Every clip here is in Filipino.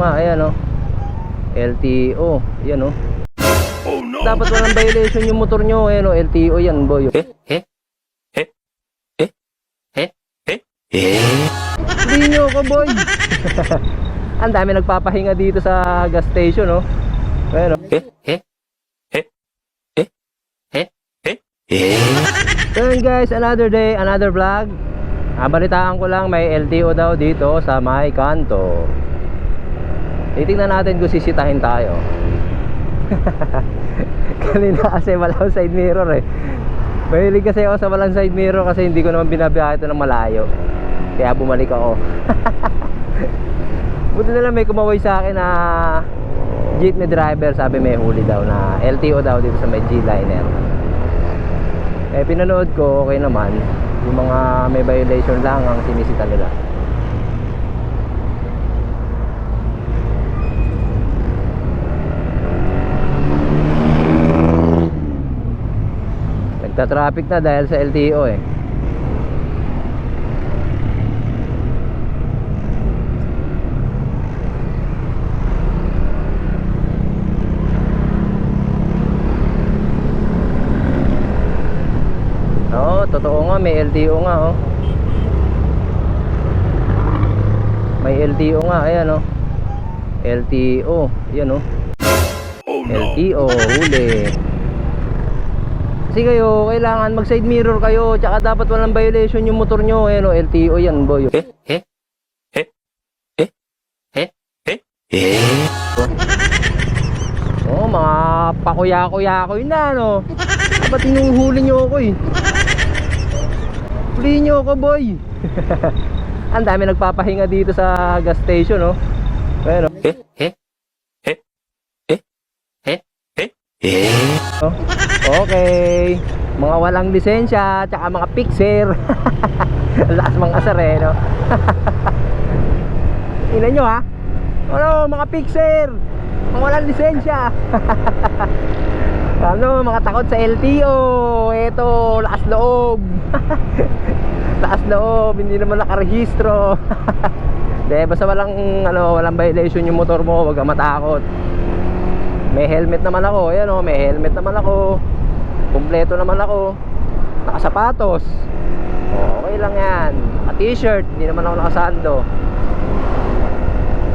nga, ayan o. LTO, yan o. Dapat walang violation yung motor nyo, ayan o, LTO yan, boy. Eh? Eh? Eh? Eh? Eh? Eh? Eh? Hindi nyo ako, boy. Ang dami nagpapahinga dito sa gas station, oh. Ayan o. Eh? Eh? Eh? Eh? Eh? Eh? Eh? So yun guys, another day, another vlog. Ah, balitaan ko lang may LTO daw dito sa may kanto. Titingnan natin kung sisitahin tayo. Kanina kasi walang side mirror eh. Mahilig kasi ako sa walang side mirror kasi hindi ko naman binabiyahe ito ng malayo. Kaya bumalik ako. Buti na lang may kumaway sa akin na jeepney driver sabi may huli daw na LTO daw dito sa may G-Liner. Eh pinanood ko okay naman. Yung mga may violation lang ang sinisita nila. Nagta-traffic na dahil sa LTO eh. Oo, totoo nga, may LTO nga oh. May LTO nga, ayan oh. LTO, yan oh. LTO, huli. Kasi kayo, kailangan mag side mirror kayo, tsaka dapat walang violation yung motor nyo, ayan oh, LTO yan boy. Eh? Eh? Eh? Eh? Eh? Eh? Eh? Oh, mga pakuya-kuya-kuy na, no? Dapat inuhuli nyo ako eh. Huli nyo ako, boy. Ang dami nagpapahinga dito sa gas station, no? Oh. Eh? Eh? Eh? Eh? Eh? Eh? Eh? Oh, okay. Mga walang lisensya, tsaka mga fixer. Lakas mga asar eh, no? Nyo, ha? Ano, mga fixer. Mga walang lisensya. ano, mga takot sa LTO. Ito, lakas loob. lakas loob, hindi naman nakarehistro. De, basta walang ano, walang violation yung motor mo, huwag kang matakot. May helmet naman ako, ayan oh, may helmet naman ako. Kumpleto naman ako. Nakasapatos. Oh, okay lang 'yan. Naka-t-shirt, hindi naman ako nakasando.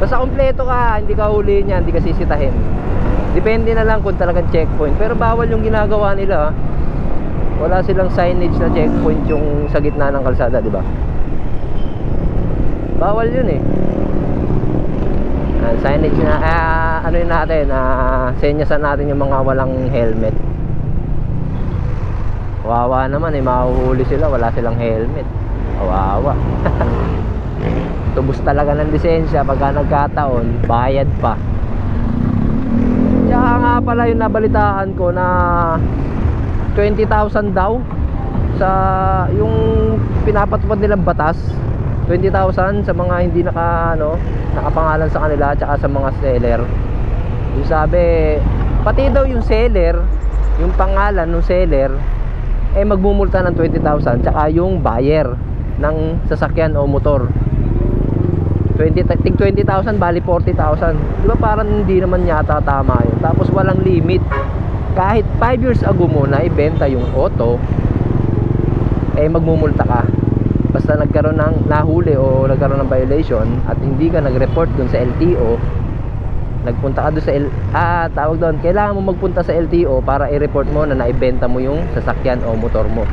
Basta kumpleto ka, hindi ka huli niyan, hindi ka sisitahin. Depende na lang kung talagang checkpoint. Pero bawal yung ginagawa nila. ah. Wala silang signage na checkpoint yung sa gitna ng kalsada, di ba? Bawal yun eh. Ah, signage na, ah, ano yun natin, ah, senyasan natin yung mga walang helmet. Wawa naman eh, mahuhuli sila, wala silang helmet. Kawawa. Tubos talaga ng lisensya pagka nagkataon, bayad pa. Tsaka nga pala yung nabalitaan ko na 20,000 daw sa yung pinapatupad nilang batas 20,000 sa mga hindi naka ano, nakapangalan sa kanila tsaka sa mga seller. Yung sabi, pati daw yung seller, yung pangalan ng seller eh magmumulta ng 20,000 tsaka yung buyer ng sasakyan o motor. 20 tig 20,000 bali 40,000. Di ba parang hindi naman yata tama yun. Tapos walang limit. Kahit 5 years ago mo na ibenta yung auto, eh magmumulta ka. Basta nagkaroon ng nahuli o nagkaroon ng violation at hindi ka nag-report dun sa LTO, nagpunta ka doon sa L ah, tawag doon, kailangan mo magpunta sa LTO para i-report mo na naibenta mo yung sasakyan o motor mo.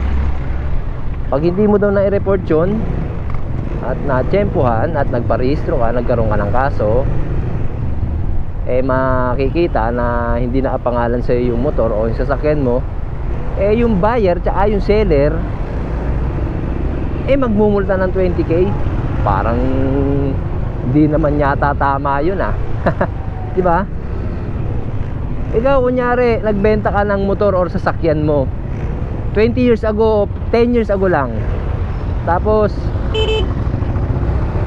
Pag hindi mo daw na-report yun, at na-tsempuhan at nagparehistro ka, nagkaroon ka ng kaso, eh makikita na hindi nakapangalan sa yung motor o yung sasakyan mo, eh yung buyer tsaka yung seller, eh magmumulta ng 20k. Parang hindi naman yata tama yun ah. 'Di ba? Ikaw kunyari nagbenta ka ng motor or sasakyan mo 20 years ago, 10 years ago lang. Tapos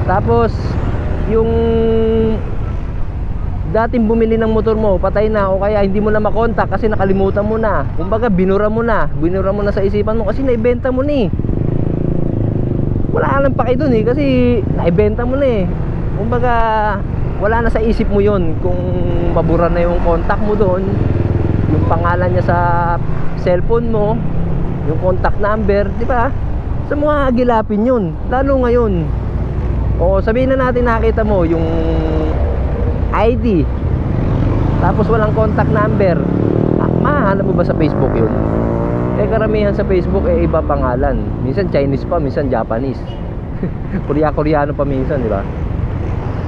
tapos yung dating bumili ng motor mo, patay na o kaya hindi mo na makontak kasi nakalimutan mo na. Kumbaga binura mo na, binura mo na sa isipan mo kasi naibenta mo ni. Wala ka lang paki dun eh kasi naibenta mo na eh. Kumbaga wala na sa isip mo yon kung mabura na yung contact mo doon. Yung pangalan niya sa cellphone mo yung contact number di ba? Sa mga agilapin yun lalo ngayon. O sabihin na natin nakita mo yung ID tapos walang contact number. Ah, mahanap mo ba sa Facebook yun? Eh karamihan sa Facebook eh iba pangalan. Minsan Chinese pa minsan Japanese. Korea Koreano pa minsan di ba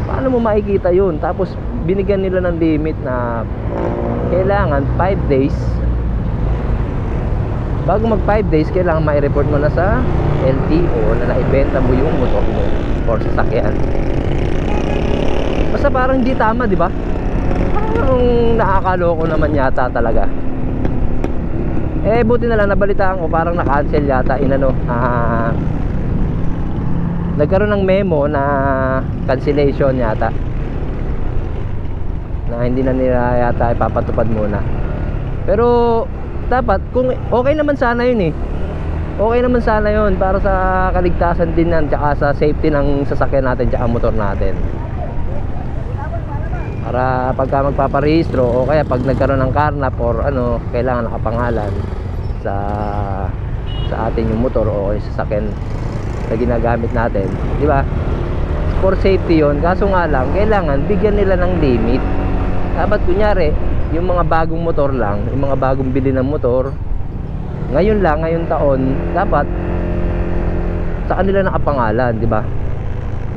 paano mo makikita yun? Tapos binigyan nila ng limit na kailangan 5 days. Bago mag 5 days kailangan mai-report mo na sa LTO na naibenta mo yung motor mo or sasakyan. Basta parang hindi tama di ba? Parang nakakaloko naman yata talaga. Eh buti na lang nabalitaan ko parang na-cancel yata inano ah nagkaroon ng memo na cancellation yata. Na hindi na nila yata ipapatupad muna. Pero dapat kung okay naman sana yun eh. Okay naman sana yun para sa kaligtasan din yan tsaka sa safety ng sasakyan natin tsaka motor natin. Para pagka magpaparehistro o kaya pag nagkaroon ng carnap or ano kailangan nakapangalan sa sa atin yung motor o yung sasakyan na ginagamit natin di ba for safety yon kaso nga lang kailangan bigyan nila ng limit dapat kunyari yung mga bagong motor lang yung mga bagong bili ng motor ngayon lang ngayon taon dapat sa kanila nakapangalan di ba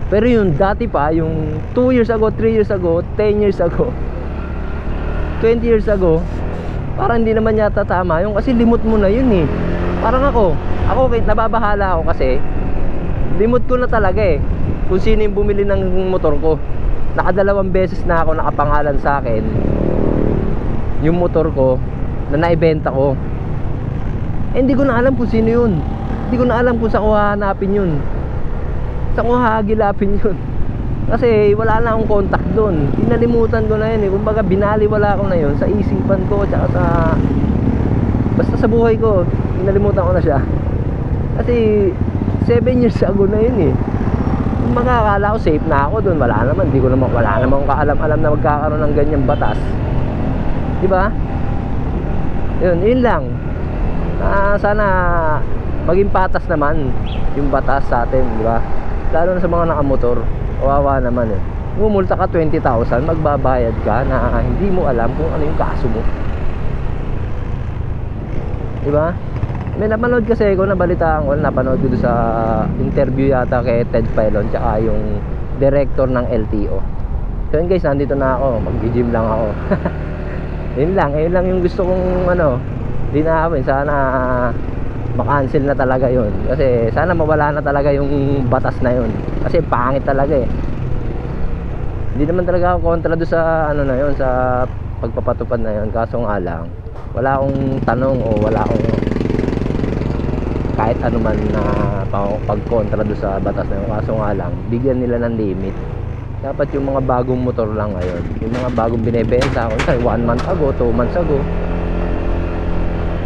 pero yung dati pa, yung 2 years ago, 3 years ago, 10 years ago, 20 years ago, parang hindi naman yata tama. Yung kasi limot mo na yun eh. Parang ako, ako nababahala ako kasi, limot ko na talaga eh. Kung sino yung bumili ng motor ko. Nakadalawang beses na ako nakapangalan sa akin yung motor ko na naibenta ko. Eh, hindi ko na alam kung sino yun. Hindi ko na alam kung saan ko hahanapin yun saan ko hahagilapin yun kasi wala na akong contact doon pinalimutan ko na yun eh kumbaga binaliwala ko na yun sa isipan ko tsaka sa basta sa buhay ko pinalimutan ko na siya kasi 7 years ago na yun eh. Kumbaga akala ko safe na ako doon wala naman di ko naman wala naman kaalam-alam na magkakaroon ng ganyang batas. Di ba? Yun yun lang. Ah, sana maging patas naman yung batas sa atin di ba? Lalo na sa mga nakamotor kawawa naman eh. Umulta ka 20,000 magbabayad ka na hindi mo alam kung ano yung kaso mo. Di ba may napanood kasi ako nabalitaan ko napanood ko sa interview yata kay Ted Filon tsaka yung director ng LTO so yun guys nandito na ako mag gym lang ako. Yun lang yun lang yung gusto kong ano linawin sana makancel na talaga yun. Kasi sana mawala na talaga yung batas na yun. Kasi pangit talaga eh. Hindi naman talaga ako kontra doon sa ano na yun sa pagpapatupad na yun. Kaso nga lang wala akong tanong o wala akong kahit ano man na pagkontra doon sa batas na yun. Kaso nga lang bigyan nila ng limit. Dapat yung mga bagong motor lang ngayon. Yung mga bagong binebenta kung say 1 month ago 2 months ago.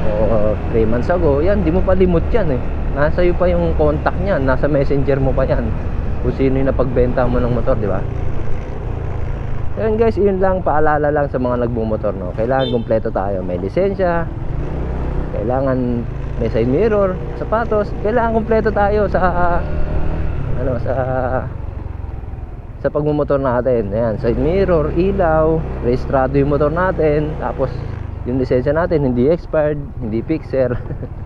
O 3 months ago yan di mo pa limot yan eh. Nasa iyo pa yung contact niyan nasa messenger mo pa yan. Kung sino yung napagbenta mo ng motor di ba? Ayun guys, yun lang paalala lang sa mga nagbumotor no. Kailangan kumpleto tayo, may lisensya. Kailangan may side mirror, sapatos. Kailangan kumpleto tayo sa ano sa sa pagmumotor natin. Ayan, side mirror, ilaw, rehistrado yung motor natin, tapos yung lisensya natin hindi expired, hindi fixer.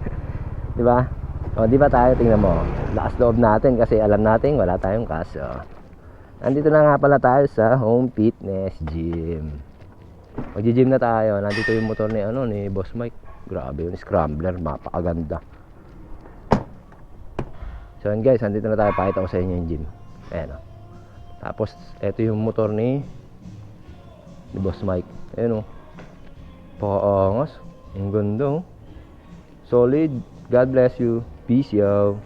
'Di ba? O, di ba tayo tingnan mo. Lakas loob natin kasi alam natin wala tayong kaso. Nandito na nga pala tayo sa Home Fitness Gym. Magji-gym na tayo. Nandito yung motor ni ano ni Boss Mike. Grabe yun, scrambler, mapakaganda. So yun guys, nandito na tayo. Pakita ko sa inyo yung gym. Ayan o. Tapos, ito yung motor ni ni Boss Mike. Ayan o. Paangas. Ang ganda oh. Solid. God bless you. Peace yo.